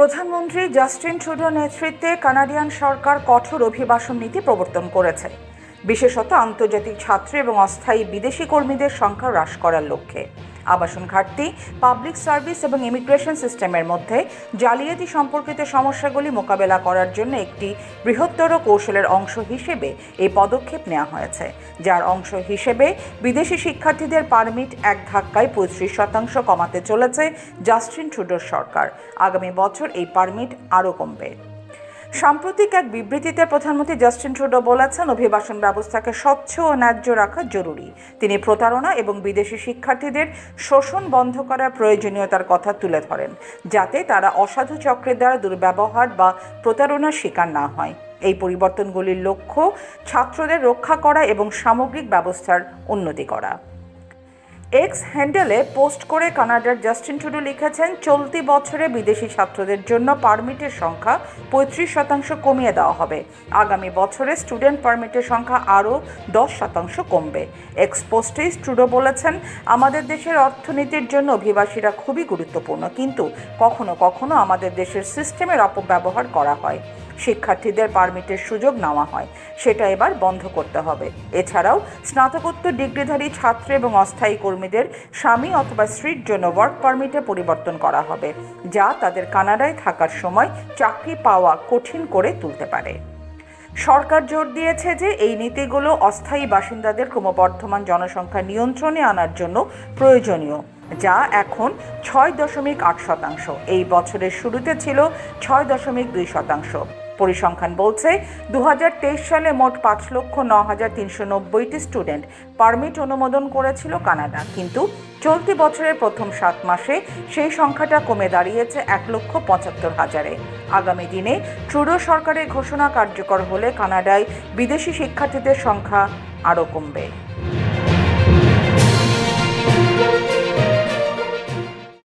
প্রধানমন্ত্রী Justin Trudeau নেতৃত্বে Canadian সরকার কঠোর অভিবাসন নীতি প্রবর্তন করেছে। বিশেষত আন্তর্জাতিক ছাত্র এবং অস্থায়ী বিদেশি কর্মীদের সংখ্যা হ্রাস করার লক্ষ্যে। আবাসন ঘাটতি পাবলিক সার্ভিস এবং ইমিগ্রেশন সিস্টেমের মধ্যে জালিয়াতি সম্পর্কিত সমস্যাগুলি মোকাবেলা করার জন্য একটি বৃহত্তর কৌশলের অংশ হিসেবে এই পদক্ষেপ নেওয়া হয়েছে। যার অংশ হিসেবে বিদেশি শিক্ষার্থীদের পারমিট এক ধাক্কায় পঁয়ত্রিশ শতাংশ কমাতে চলেছে জাস্টিন ট্রুডোর সরকার। আগামী বছর এই পারমিট আরও কমবে। সাম্প্রতিক এক বিবৃতিতে প্রধানমন্ত্রী জাস্টিন ট্রুডো বলেছেন, অভিবাসন ব্যবস্থাকে স্বচ্ছ ও ন্যায্য রাখা জরুরি। তিনি প্রতারণা এবং বিদেশি শিক্ষার্থীদের শোষণ বন্ধ করার প্রয়োজনীয়তার কথা তুলে ধরেন, যাতে তারা অসাধু চক্রের দ্বারা দুর্ব্যবহার বা প্রতারণার শিকার না হয়। এই পরিবর্তনগুলির লক্ষ্য ছাত্রদের রক্ষা করা এবং সামগ্রিক ব্যবস্থার উন্নতি করা। এক্স হ্যান্ডেলে পোস্ট করে কানাডার জাস্টিন টুডু লিখেছেন, চলতি বছরে বিদেশি ছাত্রদের জন্য পারমিটের সংখ্যা পঁয়ত্রিশ শতাংশ কমিয়ে দেওয়া হবে। আগামী বছরে স্টুডেন্ট পারমিটের সংখ্যা আরও দশ শতাংশ কমবে। এক্স পোস্টে ট্রুডো বলেছেন, আমাদের দেশের অর্থনীতির জন্য অভিবাসীরা খুবই গুরুত্বপূর্ণ, কিন্তু কখনো কখনো আমাদের দেশের সিস্টেমের অপব্যবহার করা হয়। শিক্ষার্থীদের পারমিটের সুযোগ নেওয়া হয়। সেটা এবার বন্ধ করতে হবে। এছাড়াও, স্নাতকোত্তর ডিগ্রিধারী ছাত্র এবং অস্থায়ী কর্মীদের স্বামী অথবা স্ত্রীর জন্য ওয়ার্ক পারমিটে পরিবর্তন করা হবে, যা তাদের কানাডায় থাকার সময় চাকরি পাওয়া কঠিন করে তুলতে পারে। সরকার জোর দিয়েছে যে এই নীতিগুলো অস্থায়ী বাসিন্দাদের ক্রমবর্ধমান জনসংখ্যা নিয়ন্ত্রণে আনার জন্য প্রয়োজনীয়, যা এখন ছয় দশমিক আট শতাংশ। এই বছরের শুরুতে ছিল ছয় দশমিক দুই শতাংশ। পরিসংখ্যান বলছে দু হাজার তেইশ সালে মোট পাঁচ লক্ষ ন হাজার তিনশো নব্বইটি স্টুডেন্ট পারমিট অনুমোদন করেছিল কানাডা। কিন্তু চলতি বছরের প্রথম সাত মাসে সেই সংখ্যাটা কমে দাঁড়িয়েছে এক লক্ষ পঁচাত্তর হাজারে। আগামী দিনে ট্রুডো সরকারের ঘোষণা কার্যকর হলে কানাডায় বিদেশি শিক্ষার্থীদের সংখ্যা আরও কমবে।